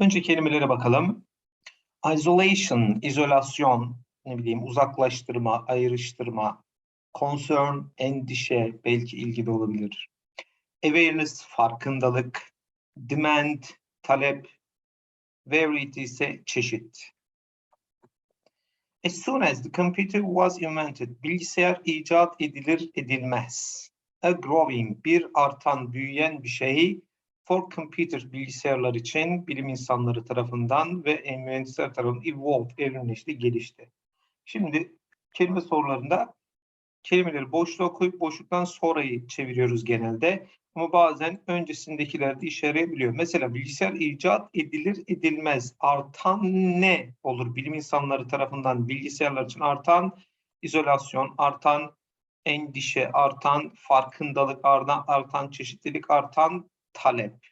Önce kelimelere bakalım. Isolation, izolasyon, ne bileyim uzaklaştırma, ayrıştırma, concern, endişe, belki ilgi de olabilir. Awareness, farkındalık, demand, talep, variety ise çeşit. As soon as the computer was invented, bilgisayar icat edilir edilmez. A growing, bir artan, büyüyen bir şey for computer bilgisayarlar için bilim insanları tarafından ve mühendisler tarafından evolved, evrimleşti, gelişti. Şimdi kelime sorularında kelimeleri boşluğa koyup boşluktan sonrayı çeviriyoruz genelde. Ama bazen öncesindekiler de işe yarayabiliyor. Mesela bilgisayar icat edilir edilmez. Artan ne olur? Bilim insanları tarafından bilgisayarlar için artan izolasyon, artan endişe, artan farkındalık, artan, artan çeşitlilik, artan talep.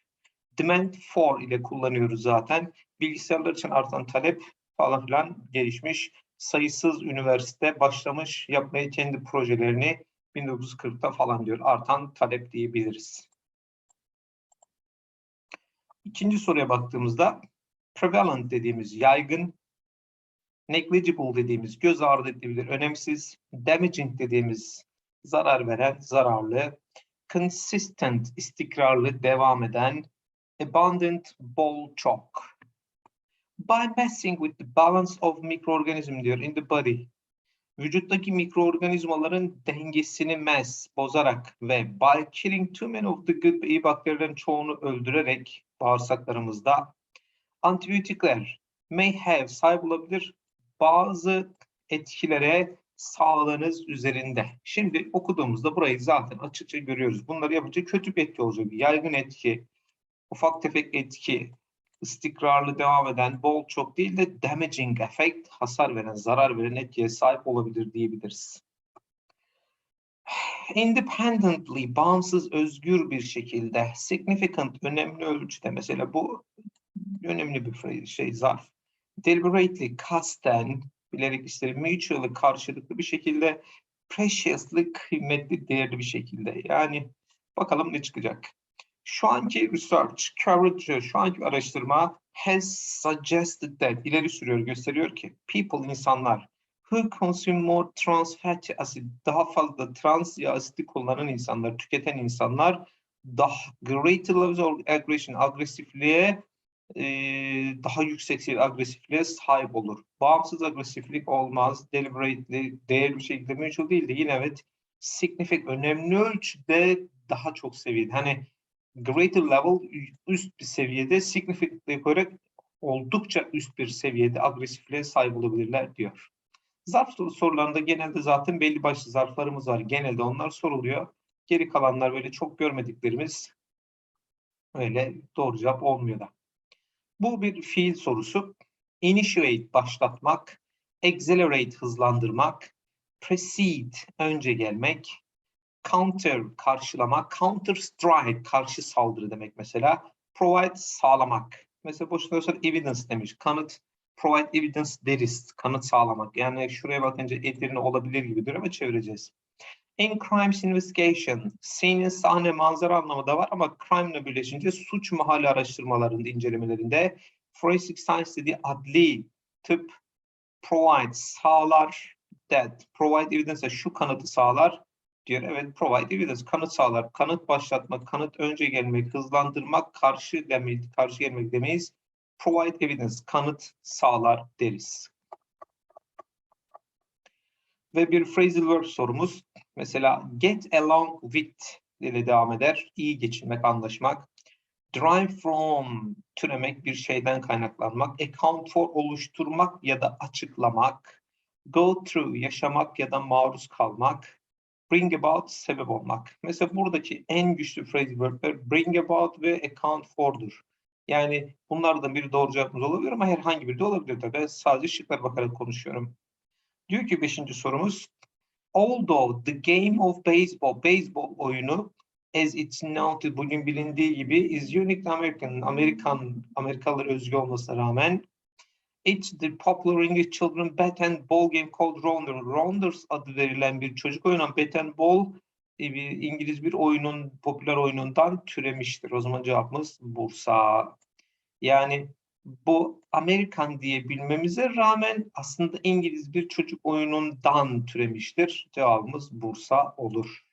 Demand for ile kullanıyoruz zaten. Bilgisayarlar için artan talep falan filan gelişmiş. Sayısız üniversite başlamış yapmaya kendi projelerini 1940'ta falan diyor. Artan talep diyebiliriz. İkinci soruya baktığımızda prevalent dediğimiz yaygın, negligible dediğimiz göz ardı edilebilir, önemsiz, damaging dediğimiz zarar veren, zararlı, consistent, istikrarlı, devam eden, abundant, bol, çok. By messing with the balance of microorganism diyor in the body. Vücuttaki mikroorganizmaların dengesini mess, bozarak ve by killing too many of the good iyi bakterilerin çoğunu öldürerek bağırsaklarımızda antibiyotikler may have sahip olabilir bazı etkilere sağlığınız üzerinde. Şimdi okuduğumuzda burayı zaten açıkça görüyoruz. Bunları yapınca kötü bir etki olacak. Yaygın etki, ufak tefek etki, istikrarlı devam eden, bol çok değil de damaging effect, hasar veren, zarar veren etkiye sahip olabilir diyebiliriz. Independently, bağımsız, özgür bir şekilde, significant, önemli ölçüde, mesela bu önemli bir şey, zarf. Deliberately, kasten, bilerek isterim, mutually, karşılıklı bir şekilde, preciously, kıymetli, değerli bir şekilde. Yani bakalım ne çıkacak. Şu anki research, current, şu anki araştırma has suggested that, ileri sürüyor, gösteriyor ki people, insanlar who consume more trans fatty acid, daha fazla trans yağ asidi kullanan insanlar, tüketen insanlar daha greater levels of aggression, agresifliğe e, daha yüksek seviyede agresifliğe sahip olur. Bağımsız agresiflik olmaz. Deliberately, değerli bir şekilde mutual değil de yine evet significant, önemli ölçüde daha çok seviyede. Hani greater level üst bir seviyede significantly koyarak oldukça üst bir seviyede agresifliğe sahip olabilirler diyor. Zarf sorularında genelde zaten belli başlı zarflarımız var. Genelde onlar soruluyor. Geri kalanlar böyle çok görmediklerimiz öyle doğru cevap olmuyor da. Bu bir fiil sorusu. Initiate başlatmak, accelerate hızlandırmak, precede önce gelmek, counter karşılamak, counter strike karşı saldırı demek mesela, provide sağlamak. Mesela boşuna sonra evidence demiş, kanıt provide evidence deriz, kanıt sağlamak. Yani şuraya bakınca edirne olabilir gibidir ama çevireceğiz. In crimes investigation, scene, sahne, manzara anlamı da var ama crime ile birleşince suç mahalli araştırmalarında, incelemelerinde forensic science dediği adli tıp provide sağlar that provide evidence şu kanıtı sağlar diyor. Evet provide evidence kanıt sağlar. Kanıt başlatmak, kanıt önce gelmek, hızlandırmak, karşı demeyiz, karşı gelmek demeyiz. Provide evidence kanıt sağlar deriz. Ve bir phrasal verb sorumuz. Mesela get along with ile devam eder. İyi geçinmek, anlaşmak. Drive from türemek, bir şeyden kaynaklanmak. Account for oluşturmak ya da açıklamak. Go through yaşamak ya da maruz kalmak. Bring about sebep olmak. Mesela buradaki en güçlü phrasal verbler bring about ve account for'dur. Yani bunlardan biri doğru cevabımız olabilir ama herhangi biri de olabilir. Tabii. Ben sadece şıklara bakarak konuşuyorum. Diyor ki beşinci sorumuz. Although the game of baseball, baseball oyunu as it's noted bugün bilindiği gibi is unique American, Amerikan, Amerikalılar özgü olmasına rağmen it's the popular English children bat and ball game called Rounder. Rounders adı verilen bir çocuk oyunu bat and ball e, bir İngiliz bir oyunun popüler oyunundan türemiştir. O zaman cevabımız Bursa. Yani bu Amerikan diye bilmemize rağmen aslında İngiliz bir çocuk oyunundan türemiştir. Cevabımız Bursa olur.